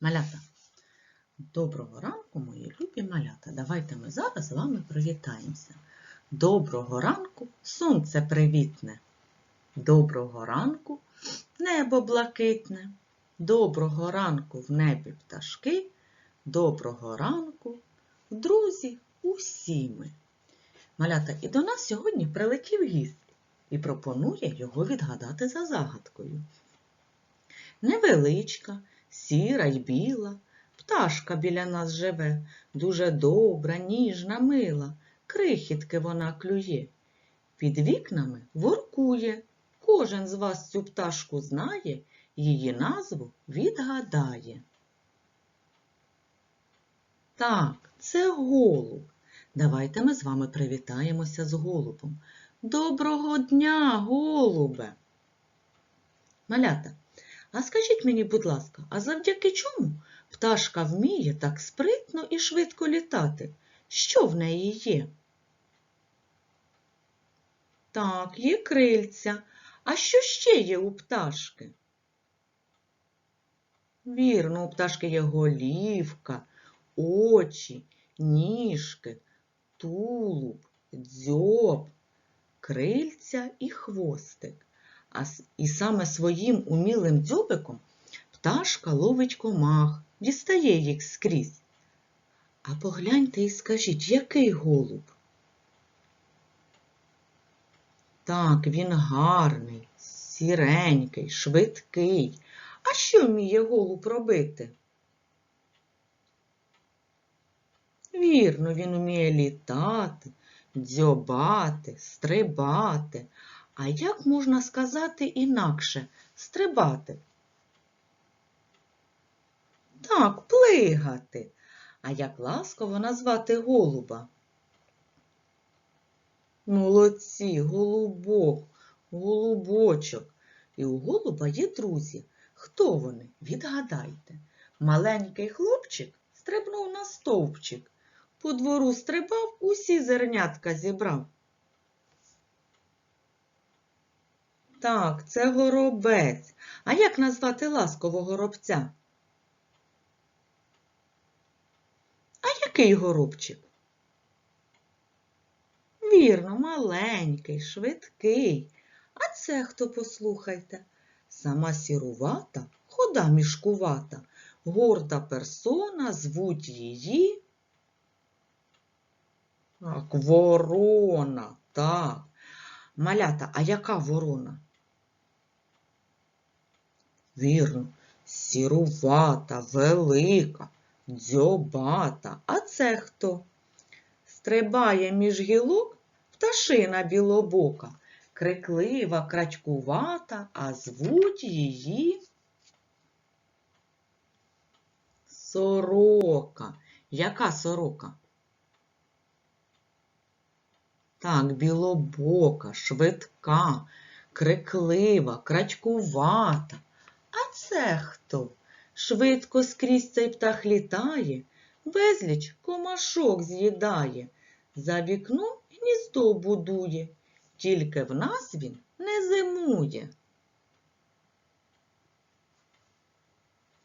Малята. Доброго ранку, мої любі малята. Давайте ми зараз з вами привітаємося. Доброго ранку, сонце привітне. Доброго ранку, небо блакитне. Доброго ранку в небі пташки. Доброго ранку, друзі, усі ми. Малята, і до нас сьогодні прилетів гість і пропонує його відгадати за загадкою. Невеличка, сіра й біла, пташка біля нас живе, дуже добра, ніжна, мила, крихітки вона клює. Під вікнами воркує. Кожен з вас цю пташку знає, її назву відгадає. Так, це голуб. Давайте ми з вами привітаємося з голубом. Доброго дня, голубе! Малята, а скажіть мені, будь ласка, а завдяки чому пташка вміє так спритно і швидко літати? Що в неї є? Так, є крильця. А що ще є у пташки? Вірно, у пташки є голівка, очі, ніжки, тулуб, дзьоб, крильця і хвостик. І саме своїм умілим дзьобиком пташка ловить комах, дістає їх скрізь. А погляньте і скажіть, який голуб? Так, він гарний, сіренький, швидкий. А що вміє голуб робити? Вірно, він вміє літати, дзьобати, стрибати. А як можна сказати інакше стрибати? Так, плигати. А як ласково назвати голуба? Молодці, голубок, голубочок. І у голуба є друзі. Хто вони? Відгадайте. Маленький хлопчик стрибнув на стовпчик. По двору стрибав, усі зернятка зібрав. Так, це горобець. А як назвати ласкового горобця? А який горобчик? Вірно, маленький, швидкий. А це хто послухайте? Сама сірувата, хода мішкувата, горда персона, звуть її. Так, ворона, так. Малята, а яка ворона? Вірно, сірувата, велика, дзьобата. А це хто? Стрибає між гілок пташина білобока, криклива, крачкувата, а звуть її сорока. Яка сорока? Так, білобока, швидка, криклива, крачкувата. А це хто? Швидко скрізь цей птах літає, безліч комашок з'їдає, за вікном гніздо будує, тільки в нас він не зимує.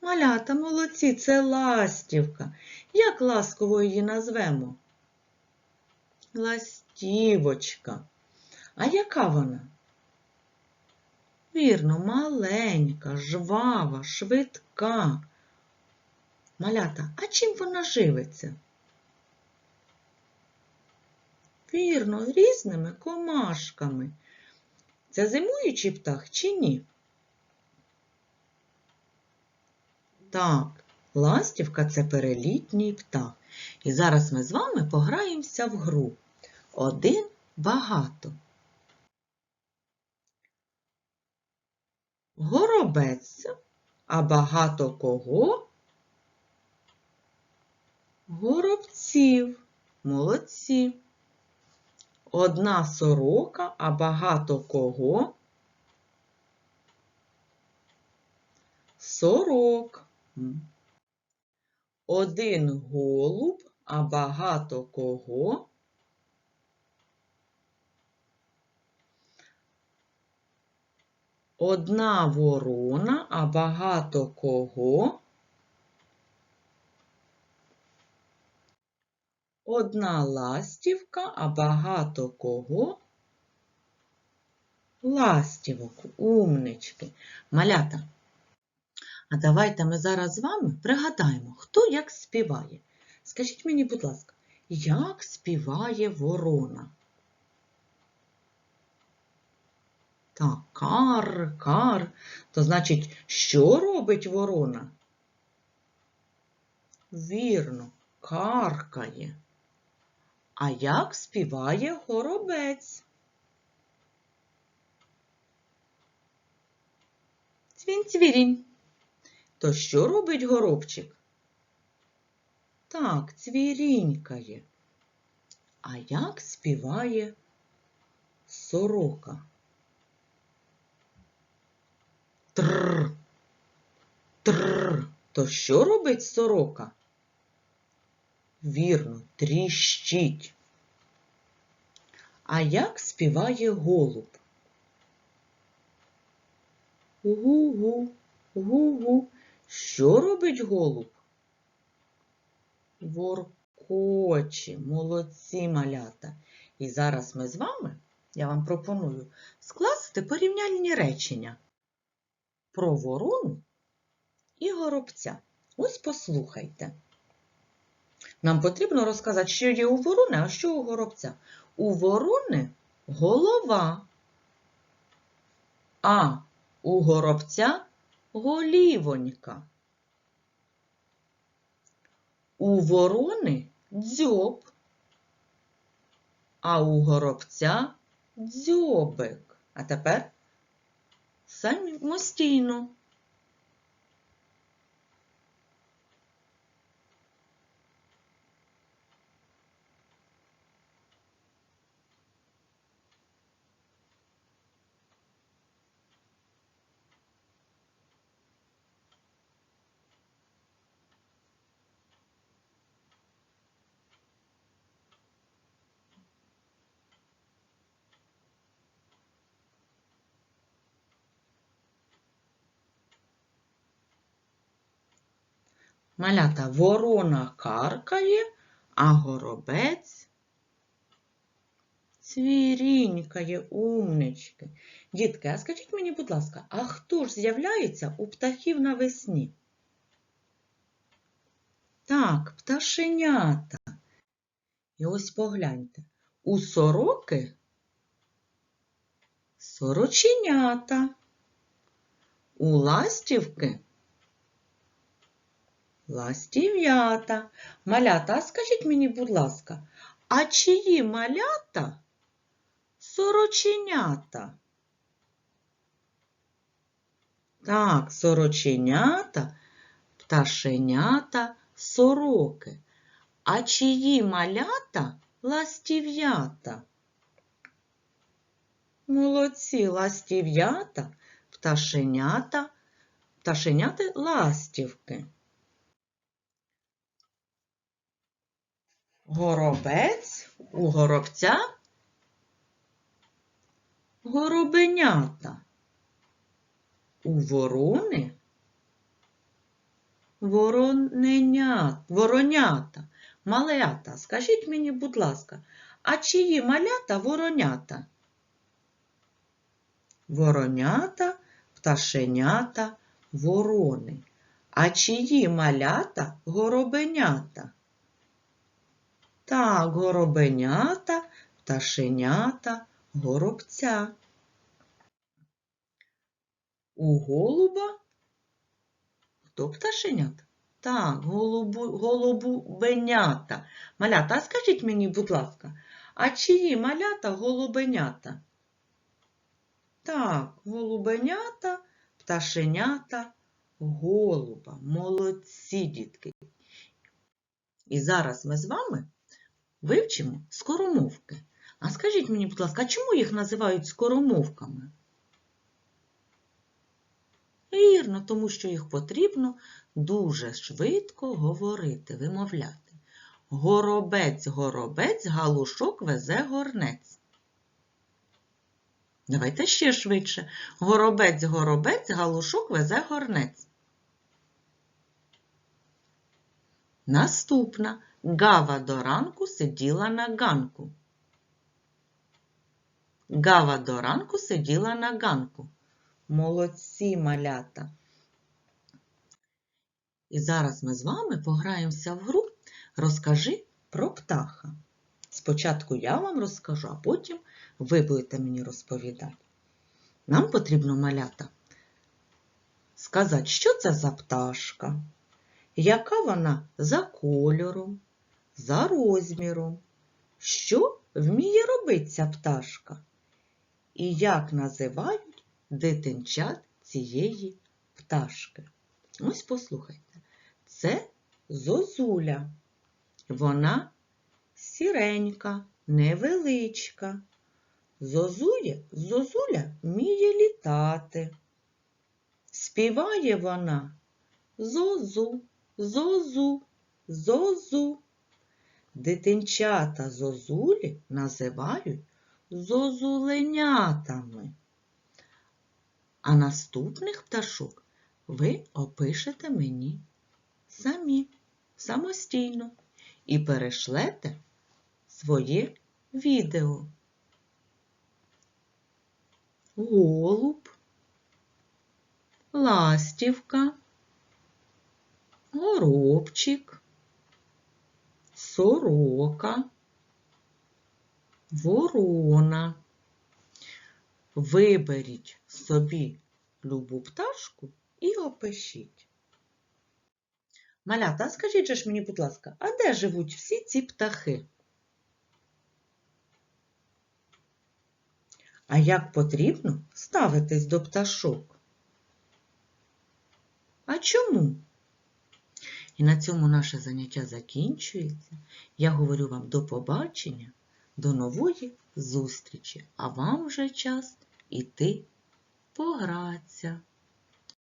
Малята молодці, це ластівка. Як ласково її назвемо? Ластівочка. А яка вона? Вірно, маленька, жвава, швидка. Малята, а чим вона живиться? Вірно, різними комашками. Це зимуючий птах чи ні? Так, ластівка це перелітній птах. І зараз ми з вами пограємося в гру. Один багато. Горобець, а багато кого? Горобців. Молодці. Одна сорока, а багато кого? Сорок. Один голуб, а багато кого? Одна ворона, а багато кого. Одна ластівка, а багато кого. Ластівок, умнички, малята. А давайте ми зараз з вами пригадаємо, хто як співає. Скажіть мені, будь ласка, як співає ворона? Так, кар, кар. То значить, що робить ворона? Вірно, каркає. А як співає горобець? Цвінь-цвірінь. То що робить горобчик? Так, цвірінькає. А як співає сорока? Трр. Трр. То що робить сорока? Вірно, тріщить. А як співає голуб? Гу-гу, гу-гу. Що робить голуб? Воркоче, молодці малята. І зараз ми з вами, я вам пропоную, скласти порівняльні речення про ворону і горобця. Ось послухайте. Нам потрібно розказати, що є у ворони, а що у горобця. У ворони голова, а у горобця голівонька. У ворони дзьоб, а у горобця дзьобик. А тепер самостійно. Малята ворона каркає, а горобець цвірінькає, умнички. Дітки, а скажіть мені, будь ласка, а хто ж з'являється у птахів навесні? Так, пташенята. І ось погляньте, у сороки сороченята, у ластівки ластів'ята. Малята, а скажіть мені, будь ласка, а чиї малята сороченята? Так, сороченята, пташенята, сороки. А чиї малята ластів'ята? Молодці, ластів'ята, пташенята, пташеняти ластівки. Горобець у горобця горобенята. У ворони вороненят, воронята. Малята, скажіть мені, будь ласка, а чиї малята воронята? Воронята, пташенята, ворони. А чиї малята горобенята? Так, горобенята, пташенята, горобця. У голуба хто пташенята? Так, голубу, голубенята. Малята, а скажіть мені, будь ласка, а чиї малята голубенята? Так, голубенята, пташенята, голуба. Молодці, дітки. І зараз ми з вами вивчимо скоромовки. А скажіть мені, будь ласка, чому їх називають скоромовками? Вірно, тому що їх потрібно дуже швидко говорити, вимовляти. Горобець, горобець, галушок везе горнець. Давайте ще швидше. Горобець, горобець, галушок везе горнець. Наступна Гава до ранку сиділа на ганку. Гава до ранку сиділа на ганку. Молодці малята. І зараз ми з вами пограємося в гру Розкажи про птаха. Спочатку я вам розкажу, а потім ви будете мені розповідати. Нам потрібно малята сказати, що це за пташка, яка вона за кольором, за розміром, що вміє робити ця пташка, і як називають дитинчат цієї пташки. Ось послухайте, це зозуля. Вона сіренька, невеличка. Зозує, зозуля вміє літати. Співає вона зозу, зозу, зозу. Дитинчата зозулі називають зозуленятами. А наступних пташок ви опишете мені самі, самостійно і перешлете своє відео. Голуб, ластівка, горобчик, сорока, ворона. Виберіть собі любу пташку і опишіть. Малята, скажіть же ж мені, будь ласка, а де живуть всі ці птахи? А як потрібно ставитись до пташок? А чому? І на цьому наше заняття закінчується. Я говорю вам до побачення, до нової зустрічі, а вам вже час іти погратися.